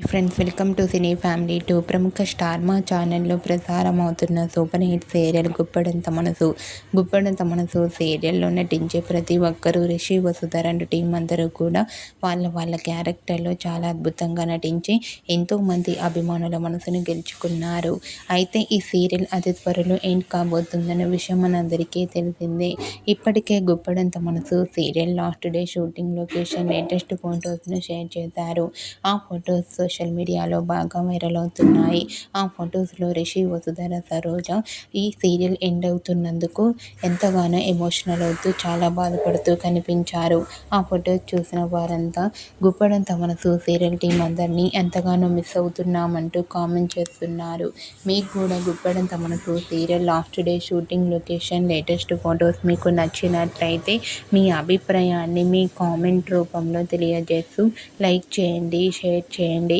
Friends welcome to cine family two ప్రముఖ star Maa ఛానల్లో ప్రసారం అవుతున్న సూపర్ హిట్ సీరియల్ గుప్పడంత మనసు గుప్పడంత మనసు సీరియల్లో నటించే ప్రతి ఒక్కరూ రిషి వసుధర్ అండ్ టీం అందరూ కూడా వాళ్ళ వాళ్ళ క్యారెక్టర్లో చాలా అద్భుతంగా నటించి ఎంతోమంది అభిమానుల మనసును గెలుచుకున్నారు. అయితే ఈ సీరియల్ అతి త్వరలో ఎండ్ కాబోతుందన్న విషయం మనందరికీ తెలిసిందే. ఇప్పటికే Guppedantha Manasu serial last day shooting location latest ఫొటోస్ను share చేశారు. ఆ ఫొటోస్ సోషల్ మీడియాలో బాగా వైరల్ అవుతున్నాయి. ఆ ఫొటోస్లో రిషి వసుధర సరోజ ఈ సీరియల్ ఎండ్ అవుతున్నందుకు ఎంతగానో ఎమోషనల్ అవుతూ చాలా బాధపడుతూ కనిపించారు. ఆ ఫొటోస్ చూసిన వారంతా గుప్పడంత మనసు సీరియల్ టీం అందరినీ ఎంతగానో మిస్ అవుతున్నామంటూ కామెంట్ చేస్తున్నారు. మీకు కూడా Guppedantha Manasu serial last day shooting location latest photos మీకు నచ్చినట్లయితే మీ అభిప్రాయాన్ని మీ కామెంట్ రూపంలో తెలియజేస్తూ లైక్ చేయండి షేర్ చేయండి.